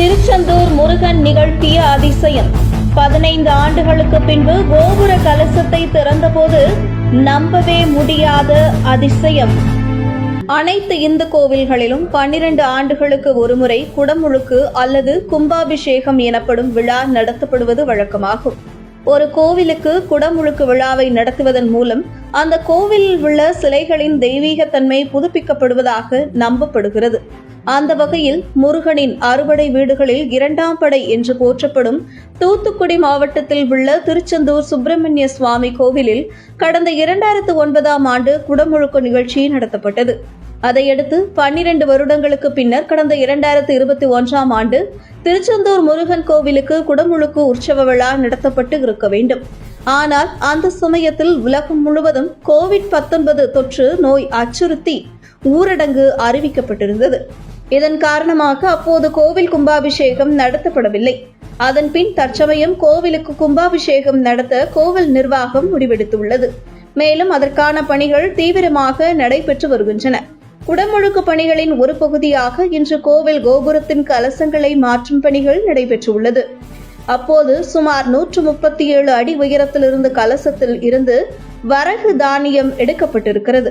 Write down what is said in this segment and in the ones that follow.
திருச்செந்தூர் முருகன் நிகழ்த்திய அதிசயம். பதினைந்து ஆண்டுகளுக்கு பின்பு கோபுர கலசத்தை திறந்தபோது நம்பவே முடியாத அதிசயம். அனைத்து இந்து கோவில்களிலும் பன்னிரண்டு ஆண்டுகளுக்கு ஒருமுறை குடமுழுக்கு அல்லது கும்பாபிஷேகம் எனப்படும் விழா நடத்தப்படுவது வழக்கமாகும். ஒரு கோவிலுக்கு குடமுழுக்கு விழாவை நடத்துவதன் மூலம் அந்த கோவிலில் உள்ள சிலைகளின் தெய்வீகத்தன்மை புதுப்பிக்கப்படுவதாக நம்பப்படுகிறது. அந்த வகையில் முருகனின் அறுபடை வீடுகளில் இரண்டாம் படை என்று போற்றப்படும் தூத்துக்குடி மாவட்டத்தில் உள்ள திருச்செந்தூர் சுப்பிரமணிய சுவாமி கோவிலில் கடந்த இரண்டாயிரத்து ஒன்பதாம் ஆண்டு குடமுழுக்கு நிகழ்ச்சி நடத்தப்பட்டது. அதையடுத்து பன்னிரண்டு வருடங்களுக்கு பின்னர் கடந்த இரண்டாயிரத்து இருபத்தி ஒன்றாம் ஆண்டு திருச்செந்தூர் முருகன் கோவிலுக்கு குடமுழுக்கு உற்சவ விழா நடத்தப்பட்டு இருக்க வேண்டும். ஆனால் அந்த சமயத்தில் உலகம் முழுவதும் கோவிட் 19 தொற்று நோய் அச்சுறுத்தி ஊரடங்கு அறிவிக்கப்பட்டிருந்தது. இதன் காரணமாக அப்போது கோவில் கும்பாபிஷேகம் நடத்தப்படவில்லை. அதன் பின் தற்சமயம் கோவிலுக்கு கும்பாபிஷேகம் நடத்த கோவில் நிர்வாகம் முடிவெடுத்துள்ளது. மேலும் அதற்கான பணிகள் தீவிரமாக நடைபெற்று வருகின்றன. குடமுழுக்கு பணிகளின் ஒரு பகுதியாக இன்று கோவில் கோபுரத்தின் கலசங்களை மாற்றும் பணிகள் நடைபெற்றுள்ளது. அப்போது சுமார் நூற்று முப்பத்தி ஏழு அடி உயரத்தில் இருந்த கலசத்தில் இருந்து வரகு தானியம் எடுக்கப்பட்டிருக்கிறது.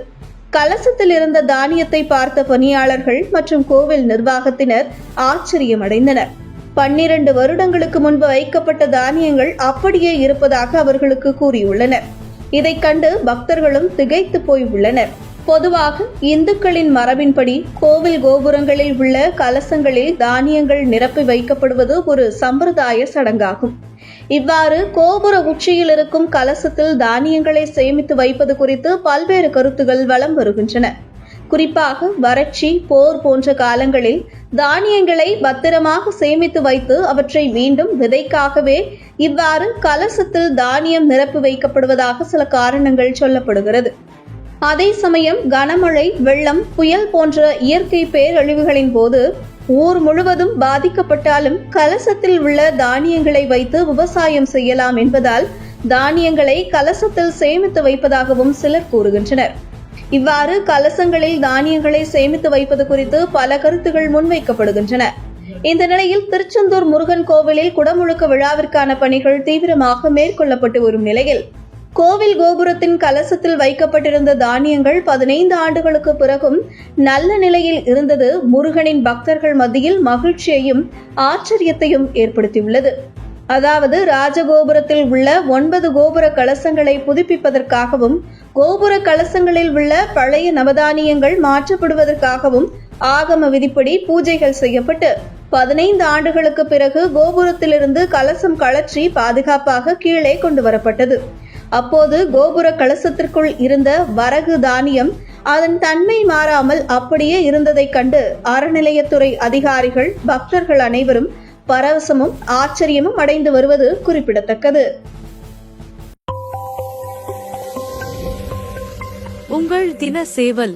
கலசத்தில் இருந்த தானியத்தை பார்த்த பணியாளர்கள் மற்றும் கோவில் நிர்வாகத்தினர் ஆச்சரியமடைந்தனர். பன்னிரண்டு வருடங்களுக்கு முன்பு வைக்கப்பட்ட தானியங்கள் அப்படியே இருப்பதாக அவர்களுக்கு கூறியுள்ளனர். இதைக் கண்டு பக்தர்களும் திகைத்து போய் உள்ளனர் பொதுவாக இந்துக்களின் மரபின்படி கோவில் கோபுரங்களில் உள்ள கலசங்களில் தானியங்கள் நிரப்பி வைக்கப்படுவது ஒரு சம்பிரதாய சடங்காகும். இவ்வாறு கோபுர உச்சியில் இருக்கும் கலசத்தில் தானியங்களை சேமித்து வைப்பது குறித்து பல்வேறு கருத்துகள் வலம் வருகின்றன. குறிப்பாக வறட்சி போர் போன்ற காலங்களில் தானியங்களை பத்திரமாக சேமித்து வைத்து அவற்றை மீண்டும் விதைக்காகவே இவ்வாறு கலசத்தில் தானியம் நிரப்பி வைக்கப்படுவதாக சில காரணங்கள் சொல்லப்படுகிறது. அதே சமயம் கனமழை வெள்ளம் புயல் போன்ற இயற்கை பேரழிவுகளின் போது ஊர் முழுவதும் பாதிக்கப்பட்டாலும் கலசத்தில் உள்ள தானியங்களை வைத்து விவசாயம் செய்யலாம் என்பதால் தானியங்களை கலசத்தில் சேமித்து வைப்பதாகவும் சிலர் கூறுகின்றனர். இவ்வாறு கலசங்களில் தானியங்களை சேமித்து வைப்பது குறித்து பல கருத்துகள் முன்வைக்கப்படுகின்றன. இந்த நிலையில் திருச்செந்தூர் முருகன் கோவிலில் குடமுழுக்க விழாவிற்கான பணிகள் தீவிரமாக மேற்கொள்ளப்பட்டு வரும் நிலையில் கோவில் கோபுரத்தின் கலசத்தில் வைக்கப்பட்டிருந்த தானியங்கள் பதினைந்து ஆண்டுகளுக்கு பிறகும் நல்ல நிலையில் இருந்தது. முருகனின் பக்தர்கள் மத்தியில் மகிழ்ச்சியையும் ஆச்சரியத்தையும் ஏற்படுத்தியுள்ளது. அதாவது ராஜகோபுரத்தில் உள்ள ஒன்பது கோபுர கலசங்களை புதுப்பிப்பதற்காகவும் கோபுர கலசங்களில் உள்ள பழைய நவதானியங்கள் மாற்றப்படுவதற்காகவும் ஆகம விதிப்படி பூஜைகள் செய்யப்பட்டு பதினைந்து ஆண்டுகளுக்கு பிறகு கோபுரத்திலிருந்து கலசம் கழற்றி பாதுகாப்பாக கீழே கொண்டு வரப்பட்டது. அப்போது கோபுர கலசத்திற்குள் இருந்த வரகு தானியம் அதன் தன்மை மாறாமல் அப்படியே இருந்ததைக் கண்டு அறநிலையத்துறை அதிகாரிகள் பக்தர்கள் அனைவரும் பரவசமும் ஆச்சரியமும் அடைந்து வருவது குறிப்பிடத்தக்கது. உங்கள் தின சேவல்.